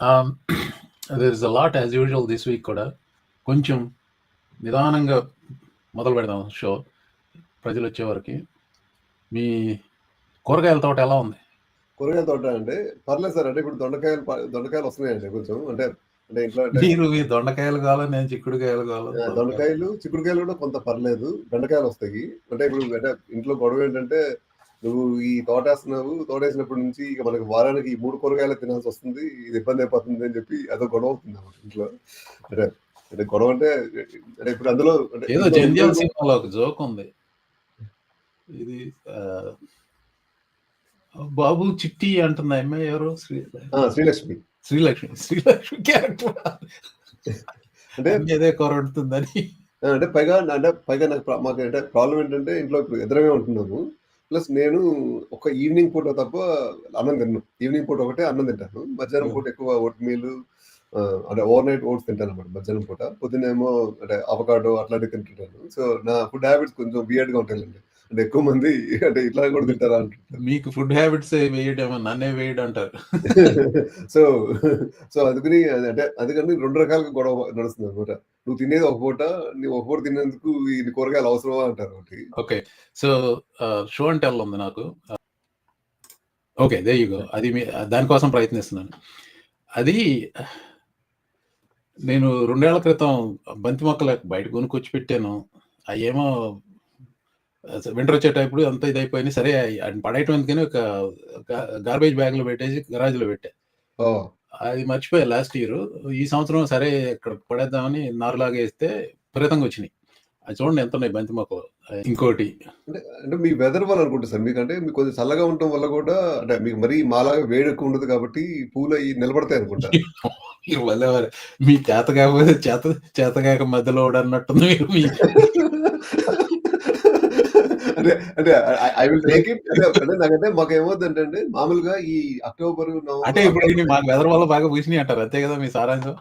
There is a lot as usual this week కూడా. కొంచెం నిదానంగా మొదలు పెడదాం షో ప్రజలు వచ్చే వరకు. మీ కూరగాయల తోట ఎలా ఉంది? కూరగాయల తోట అంటే పర్లేదు సార్ అంటే ఇప్పుడు దొండకాయలు దొండకాయలు వస్తున్నాయండి కొంచెం. అంటే అంటే ఇంట్లో మీరు మీ దొండకాయలు కావాలా నేను చిక్కుడుకాయలు కావాలా? దొండకాయలు చిక్కుడుకాయలు కూడా కొంత పర్లేదు. బెండకాయలు వస్తాయి. అంటే ఇప్పుడు అంటే ఇంట్లో గొడవ ఏంటంటే నువ్వు ఈ తోట వేస్తున్నావు తోట వేసినప్పటి నుంచి ఇక మనకి వారానికి ఈ మూడు కూరగాయలు తినాల్సి వస్తుంది ఇది ఇబ్బంది అయిపోతుంది అని చెప్పి అదో గొడవ అవుతుంది అన్నమాట ఇంట్లో. అంటే అంటే గొడవ అంటే అంటే ఇప్పుడు అందులో ఏదో జంధ్యాల సినిమాలో ఒక జోక్ ఉంది. ఇది బాబు చిట్టి అంటుంది అమ్మాయి ఎవరు? శ్రీలక్ష్మి. శ్రీలక్ష్మి. శ్రీలక్ష్మి క్యారెక్టర్. అంటే అదే కూర అంటే పైగా అంటే పైగా నాకు మాకు అంటే ప్రాబ్లం ఏంటంటే ఇంట్లో ఇప్పుడు ఎదురమే ఉంటున్నాము. ప్లస్ నేను ఒక ఈవినింగ్ పూట తప్ప అన్నం తిన్నాను ఈవినింగ్ పూట ఒకటే అన్నం తింటాను. మధ్యాహ్నం పూట ఎక్కువ ఓట్ మీల్ అంటే ఓవర్ నైట్ ఓట్స్ తింటాను అనమాట మధ్యాహ్నం పూట. పొద్దున్నేమో అంటే అవకాడో అట్లాంటివి తింటుంటాను. సో నా ఫుడ్ హ్యాబిట్స్ కొంచెం weird గా ఉంటాయండి అంటే ఎక్కువ మంది అంటే ఇట్లా కూడా తింటారా మీకు ఫుడ్ హ్యాబిట్స్ వేయడేమో నన్నే వేయడం అంటారు. సో సో అందుకని అది అంటే అందుకని రెండు రకాలుగా గొడవ నడుస్తుంది అనమాట. నువ్వు తినేది ఒక పూట నువ్వు ఒక పూట తినేందుకు ఈ కూరగాయలు అవసరమా అంటారు ఒకటి. Okay. So show and tell ఉంది నాకు. ఓకే దే యూ గో అది మీ దానికోసం ప్రయత్నిస్తున్నాను. అది నేను రెండేళ్ళ క్రితం బంతి మొక్కలు బయట కొనుక్కొచ్చి పెట్టాను. అవేమో వింటర్ వచ్చేటప్పుడు అంత ఇది అయిపోయినాయి సరే అది పడేయటం ఎందుకని ఒక గార్బేజ్ బ్యాగ్లో పెట్టేసి garage లో పెట్టా. ఓ, అది మర్చిపోయా లాస్ట్ ఇయర్ ఈ సంవత్సరం సరే ఇక్కడ పడేద్దామని నారులాగా వేస్తే విపరీతంగా వచ్చినాయి. అది చూడండి ఎంత ఉన్నాయి బంతి మొక్కలు ఇంకోటి. అంటే అంటే మీ వెదర్ వల్ల అనుకుంటా సార్. మీకు అంటే మీకు కొంచెం చల్లగా ఉండటం వల్ల కూడా అంటే మీకు మరీ మాలాగా వేడి ఎక్కువ ఉండదు కాబట్టి పూలు అవి నిలబడతాయి అనుకుంటా. మీరు వారు. మీ చేత కాకపోతే చేత చేత కాక మధ్యలో అన్నట్టుంది మీరు. అంటే అంటే ఐ విల్ టేక్ ఇట్ అంటే నాకంటే మాకు ఏమవుతుందంటే అండి మామూలుగా ఈ అక్టోబర్ అంటే ఇప్పుడు మాకు వెదర్ వల్ల బాగా పూసినాయి అంటారు అంతే కదా మీ సారాంశం?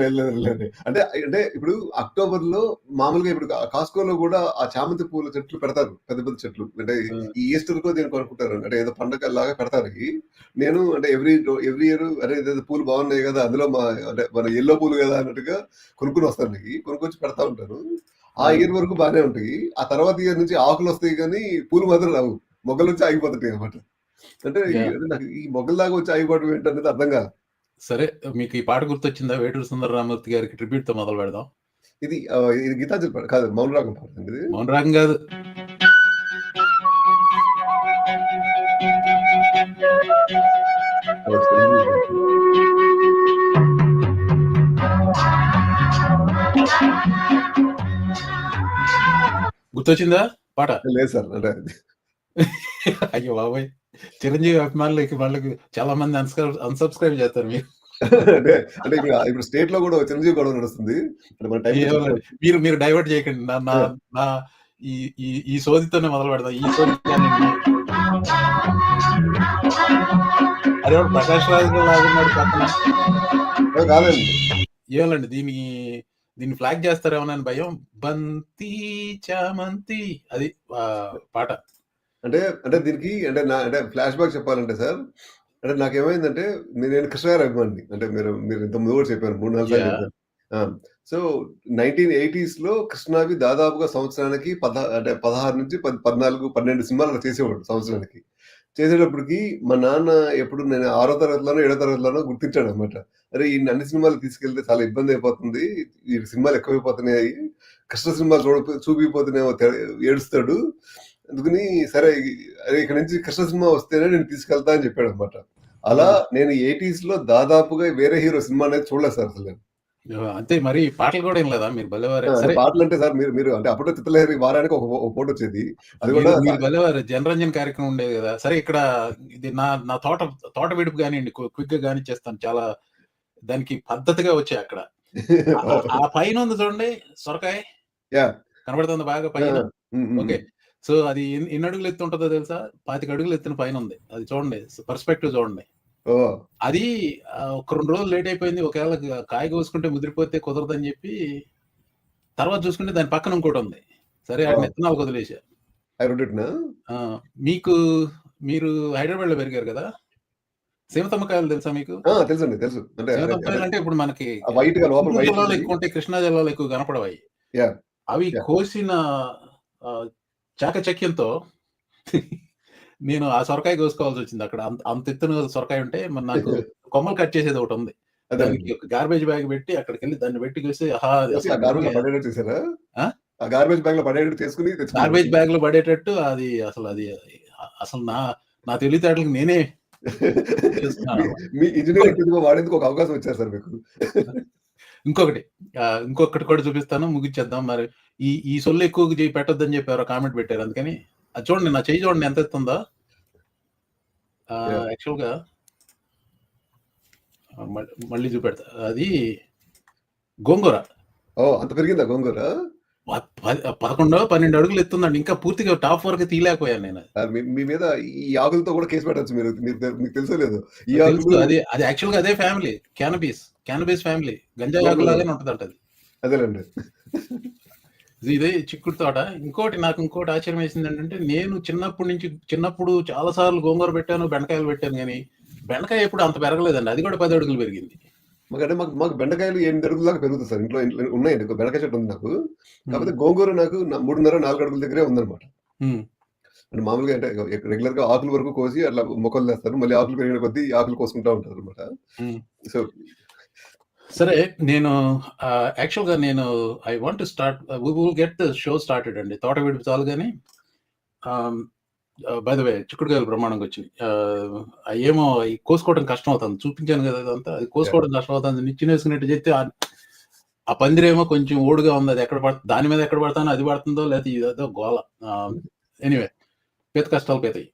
లేదు లేదు లేదు అంటే అంటే ఇప్పుడు అక్టోబర్లో మామూలుగా ఇప్పుడు కాస్కోలో కూడా ఆ చామంతి పూల చెట్లు పెడతారు పెద్ద పెద్ద చెట్లు. అంటే ఈ ఈస్టర్ కో దీనికి అనుకుంటారు అంటే ఏదో పండగ లాగా పెడతారు. నేను అంటే ఎవ్రీ ఎవ్రీ ఇయర్ అరే పూలు బాగున్నాయి కదా అందులో మా అంటే మన ఎల్లో పూలు కదా అన్నట్టుగా కొనుక్కుని వస్తాను. కొనుక్కొచ్చి పెడతా ఉంటాను. ఆ ఇయర్ వరకు బాగానే ఉంటాయి. ఆ తర్వాత ఇయర్ నుంచి ఆకులు వస్తాయి కానీ పూలు మాత్రం రావు. మొగ్గలు వచ్చి ఆగిపోతాయి అనమాట అంటే నాకు ఈ మొగ్గల దాకా వచ్చి ఆగిపోవడం ఏంటనేది అర్థం కాదు. సరే మీకు ఈ పాట గుర్తొచ్చిందా? వేటూరు సుందర రామూర్తి గారికి ట్రిబ్యూట్తో మొదలు పెడదాం. ఇది ఇది గీతాంజలి పాట కాదు మౌన రాగం పాట అండి ఇది. మౌన రాగం కాదు గుర్తొచ్చిందా పాట? లేదు సార్ అయ్యో బాబాయ్. చిరంజీవి అభిమానులకి వాళ్ళకి చాలా మంది అన్సబ్స్క్రైబ్ చేస్తారు మీరు. అంటే అంటే ఇప్పుడు స్టేట్లో కూడా చిరంజీవి గొడవ నడుస్తుంది. మీరు. మీరు డైవర్ట్ చేయకండి. నా నా ఈ ఈ సోదితోనే మొదలు పెడదాం. ఈ సోది వాడు ప్రకాష్ రాజ్ లాగున్నాడు పక్కన కాదండి. ఏమండి దీన్ని దీన్ని ఫ్లాగ్ చేస్తారేమోనని భయం. బంతి చామంతి అది పాట. అంటే అంటే దీనికి అంటే నా అంటే ఫ్లాష్ బ్యాక్ చెప్పాలంటే సార్ అంటే నాకు ఏమైందంటే నేను నేను కృష్ణ గారి అభిమాని అంటే మీరు మీరు ఇంత ముందు కూడా చెప్పారు మూడు నాలుగు సార్లు సో నైన్టీన్ ఎయిటీస్లో కృష్ణావి దాదాపుగా సంవత్సరానికి పద అంటే పదహారు నుంచి పద్ పద్నాలుగు పన్నెండు సినిమాలు చేసేవాడు సంవత్సరానికి. చేసేటప్పటికి మా నాన్న ఎప్పుడు నేను ఆరో తరగతిలోనో ఏడో తరగతిలోనో గుర్తించాడు అనమాట అరే ఈ అన్ని సినిమాలు తీసుకెళ్తే చాలా ఇబ్బంది అయిపోతుంది. ఈ సినిమాలు ఎక్కువైపోతున్నాయి. కృష్ణ సినిమాలు చూడ చూపిపోతున్నాయేమో తె- ఏడుస్తాడు. అందుకని సరే అరే ఇక్కడ నుంచి కృష్ణ సినిమా వస్తేనే నేను తీసుకెళ్తా అని చెప్పాడు అనమాట అలా నేను ఎయిటీస్లో దాదాపుగా వేరే హీరో సినిమా అనేది చూడలేదు సార్ అసలు నేను. అంతే మరి పాటలు కూడా ఏం లేదా మీరు సరే. పాటలు అంటే సార్ మీరు మీరు అంటే అప్పుడు చిత్రలహరి వారానికి ఒక ఫోటో వచ్చేది. అది కూడా మీరు- భలేవారు జనరంజన్ కార్యక్రమం ఉండేది కదా. సరే ఇక్కడ ఇది నా నా తోట తోట విడుపు కానివ్వండి క్విక్గా కాని చేస్తాను. చాలా దానికి పద్ధతిగా వచ్చాయి అక్కడ. ఆ- పైన ఉంది చూడండి సొరకాయ. కనబడుతుంది బాగా పైన. ఓకే. సో అది ఎన్ని అడుగులు ఎత్తు ఉంటుందో తెలుసా? పాతిక అడుగులు ఎత్తున పైన ఉంది. అది చూడండి పర్స్పెక్టివ్ చూడండి. అది ఒక రెండు రోజులు లేట్ అయిపోయింది ఒకవేళ కాయ కోసుకుంటే ముదిరిపోతే కుదరదని చెప్పి తర్వాత చూసుకుంటే దాని పక్కన ఇంకోటి ఉంది సరే Oh. ఎత్తనాలు వదిలేసా మీకు మీరు హైదరాబాద్లో పెరిగారు కదా సీమతమ్మకాయలు తెలుసా మీకు! తెలుసండి. తెలుసు. అంటే సీమతమ్మకాయలు ఇప్పుడు మనకి వైట్ జిల్లాలో. ఎక్కువ ఉంటాయి. కృష్ణా జిల్లాలో ఎక్కువ కనపడవయి. అవి! కోసిన చాకచక్యంతో నేను ఆ సొరకాయ కోసుకోవాల్సొచ్చింది. అక్కడ అంత ఎత్తున సొరకాయ ఉంటే మరి నాకు కొమ్మలు కట్ చేసేది ఒకటుంది. దానికి అదేనండి. ఒక గార్బేజ్ బ్యాగ్ పెట్టి అక్కడికెళ్ళి దాన్ని పెట్టి అసలు ఆ గార్బేజ్‌లో నిజంగా పడేటట్టు గార్బేజ్. గార్బేజ్ బ్యాగ్‌లో పడేటట్టు అది అసలు అది అసలు నా నా తెలివితేటలకి నేనే. మీ ఇంజినీరింగ్ వాడేందుకు ఒక అవకాశం ఇచ్చారు సార్ మీకు. ఇంకొకటి ఇంకొకటి కూడా చూపిస్తాను ముగిచ్చేద్దాం. మరి ఈ ఈ సొల్లు ఎక్కువగా చెయ్యి పెట్టొద్దని చెప్పి ఎవరో కామెంట్ పెట్టారు. అందుకని అది చూడండి నా చెయ్యి చూడండి ఎంత ఎత్తుందో. యాక్చువల్‌గా మళ్ళీ చూపెడతా. అది గోంగూర. ఓహ్! అంత పెరిగిందా గోంగూర? ప పది 11 12 అడుగులు ఎత్తుందండి. ఇంకా పూర్తిగా టాప్ వరకు తీయలేకపోయాను నేను. మీ మీద ఈ ఆకులతో కూడా కేస్ పెట్టొచ్చు మీరు. మీకు తె మీకు తెలుసో లేదో. ఈ. ఆకులు అది అది యాక్చువల్‌గా అదే ఫ్యామిలీ. క్యానబీస్. Cannabis family. గంజాయి. ఆకులాగానే ఉంటదంట అది. అదేలెండి. ఇది చిక్కుడు తోట. ఇంకోటి నాకు ఇంకోటి ఆశ్చర్యం వేసిందేంటంటే, నేను చిన్నప్పటి నుంచి చిన్నప్పుడు చాలా సార్లు గోంగూర పెట్టాను, బెండకాయలు పెట్టాను గానీ, బెండకాయ ఎప్పుడు అంత పెరగలేదండి. అది కూడా 10 అడుగులు పెరిగింది. మాకంటే మాకు మాకు బెండకాయలు 8 అడుగుల దాకా పెరుగుతాయి సార్. ఇంట్లో ఇంట్లో ఉన్నాయండి. బెండకాయ చెట్టు ఉంది నాకు. కాకపోతే గోంగూర నాకు న 3.5, 4 అడుగుల దగ్గరే ఉందన్నమాట. అంటే మామూలుగా అంటే రెగ్యులర్‌గా ఆకుల వరకు కోసి అట్లా మొక్కలు తెస్తారు. మళ్ళీ ఆకులు పెరిగిన కొద్దీ ఆకులు కోసుకుంటా ఉంటారన్నమాట. హ్మ్. సో సరే నేను యాక్చువల్‌గా నేను I want start we will get the show started అండి. తోట విడుపు చాలు ఆహ్, బై ద వే చిక్కుడుకాయలు బ్రహ్మాండంగా. ఆహ్, అయ్యేమో ఈ కోసుకోవడం కష్టం అవుతుంది. చూపించాను కదా ఇదంతా. అది! కోసుకోవడం కష్టం అవుతుంది. నిచ్చెనేసుకున్నట్టు చెప్తే ఆహ్, ఆ పందిరేమో కొంచెం ఓడుగా ఉంది. అది ఎక్కడ పడ దాని మీద ఎక్కడ పడతానో అది పడుతుందో లేకపోతే ఇదేదో గోల. ఎనీవే పీత కష్టాలు పీతయి.